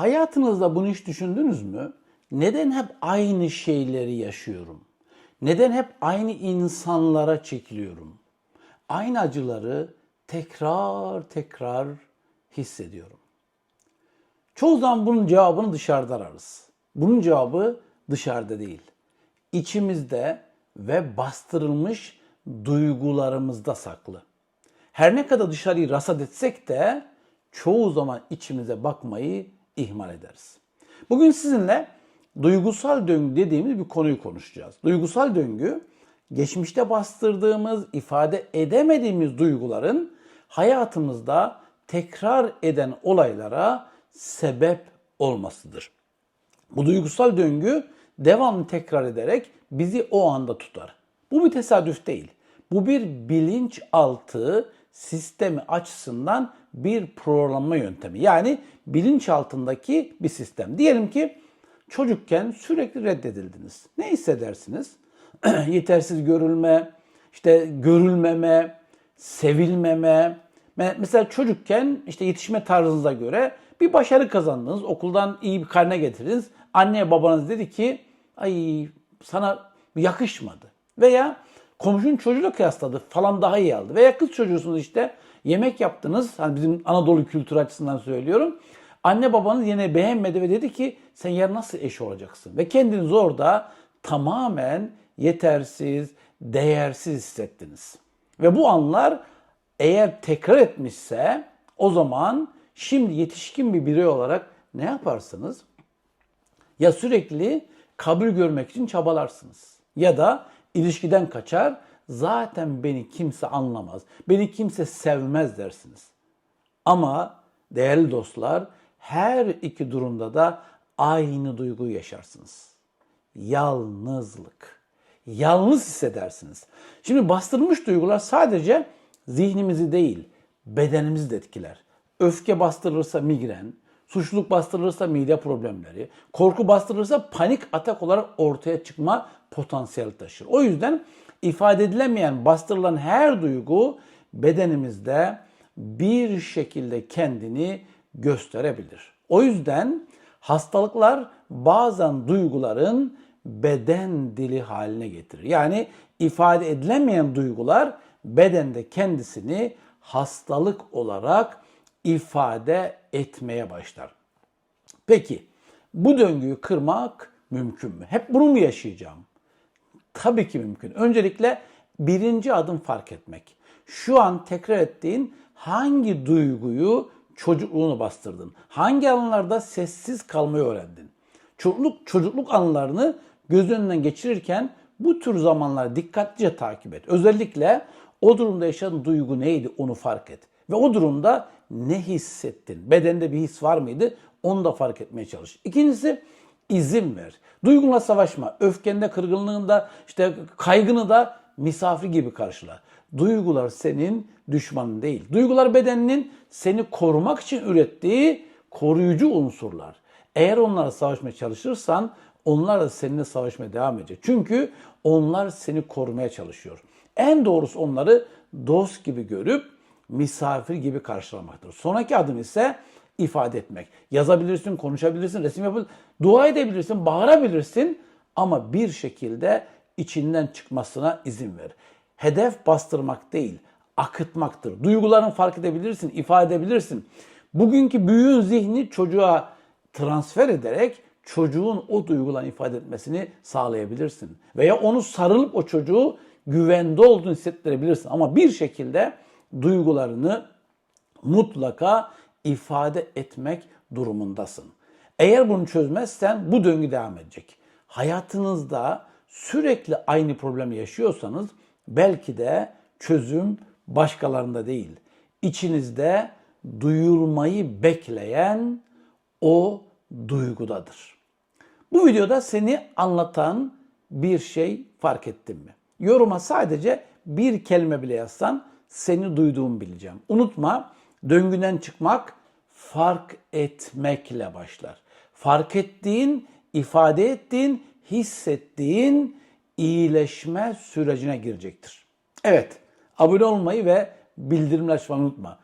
Hayatınızda bunu hiç düşündünüz mü? Neden hep aynı şeyleri yaşıyorum? Neden hep aynı insanlara çekiliyorum? Aynı acıları tekrar tekrar hissediyorum. Çoğu zaman bunun cevabını dışarıda ararız. Bunun cevabı dışarıda değil. İçimizde ve bastırılmış duygularımızda saklı. Her ne kadar dışarıyı rasat etsek de çoğu zaman içimize bakmayı ihmal ederiz. Bugün sizinle duygusal döngü dediğimiz bir konuyu konuşacağız. Duygusal döngü geçmişte bastırdığımız, ifade edemediğimiz duyguların hayatımızda tekrar eden olaylara sebep olmasıdır. Bu duygusal döngü devamlı tekrar ederek bizi o anda tutar. Bu bir tesadüf değil. Bu bir bilinçaltı sistemi açısından bir programlama yöntemi. Yani bilinç altındaki bir sistem. Diyelim ki çocukken sürekli reddedildiniz. Ne hissedersiniz? Yetersiz görülme, işte görülmeme, sevilmeme. Mesela çocukken işte yetişme tarzınıza göre bir başarı kazandınız. Okuldan iyi bir karne getirdiniz. Anne babanız dedi ki ay sana yakışmadı. Veya komşunun çocuğuyla kıyasladı falan daha iyi aldı. Veya kız çocuğusunuz işte yemek yaptınız. Hani bizim Anadolu kültürü açısından söylüyorum. Anne babanız yine beğenmedi ve dedi ki sen yarın nasıl eş olacaksın? Ve kendinizi orada tamamen yetersiz, değersiz hissettiniz. Ve bu anlar eğer tekrar etmişse o zaman şimdi yetişkin bir birey olarak ne yaparsınız? Ya sürekli kabul görmek için çabalarsınız. Ya da ilişkiden kaçar, zaten beni kimse anlamaz, beni kimse sevmez dersiniz. Ama değerli dostlar, her iki durumda da aynı duyguyu yaşarsınız. Yalnızlık. Yalnız hissedersiniz. Şimdi bastırılmış duygular sadece zihnimizi değil, bedenimizi de etkiler. Öfke bastırılırsa migren, suçluluk bastırılırsa mide problemleri, korku bastırılırsa panik atak olarak ortaya çıkma potansiyeli taşır. O yüzden ifade edilemeyen, bastırılan her duygu bedenimizde bir şekilde kendini gösterebilir. O yüzden hastalıklar bazen duyguların beden dili haline getirir. Yani ifade edilemeyen duygular bedende kendisini hastalık olarak ifade etmeye başlar. Peki bu döngüyü kırmak mümkün mü? Hep bunu mu yaşayacağım? Tabii ki mümkün. Öncelikle birinci adım fark etmek. Şu an tekrar ettiğin hangi duyguyu çocukluğunu bastırdın? Hangi alanlarda sessiz kalmayı öğrendin? Çocukluk, çocukluk anılarını göz önünden geçirirken bu tür zamanları dikkatlice takip et. Özellikle o durumda yaşadığın duygu neydi onu fark et. Ve o durumda ne hissettin? Bedende bir his var mıydı? Onu da fark etmeye çalış. İkincisi izin ver. Duygunla savaşma. Öfkende, kırgınlığında, işte kaygını da misafir gibi karşıla. Duygular senin düşmanın değil. Duygular bedeninin seni korumak için ürettiği koruyucu unsurlar. Eğer onlara savaşmaya çalışırsan onlar da seninle savaşmaya devam edecek. Çünkü onlar seni korumaya çalışıyor. En doğrusu onları dost gibi görüp misafir gibi karşılamaktır. Sonraki adım ise ifade etmek. Yazabilirsin, konuşabilirsin, resim yapabilirsin, dua edebilirsin, bağırabilirsin ama bir şekilde içinden çıkmasına izin ver. Hedef bastırmak değil, akıtmaktır. Duygularını fark edebilirsin, ifade edebilirsin. Bugünkü büyüğün zihni çocuğa transfer ederek çocuğun o duygularını ifade etmesini sağlayabilirsin. Veya onu sarılıp o çocuğu güvende olduğunu hissettirebilirsin. Ama bir şekilde duygularını mutlaka ifade etmek durumundasın. Eğer bunu çözmezsen bu döngü devam edecek. Hayatınızda sürekli aynı problemi yaşıyorsanız belki de çözüm başkalarında değil. İçinizde duyulmayı bekleyen o duygudadır. Bu videoda seni anlatan bir şey fark ettin mi? Yoruma sadece bir kelime bile yazsan seni duyduğumu bileceğim. Unutma döngüden çıkmak fark etmekle başlar. Fark ettiğin, ifade ettiğin, hissettiğin iyileşme sürecine girecektir. Evet, abone olmayı ve bildirimleri açmayı unutma.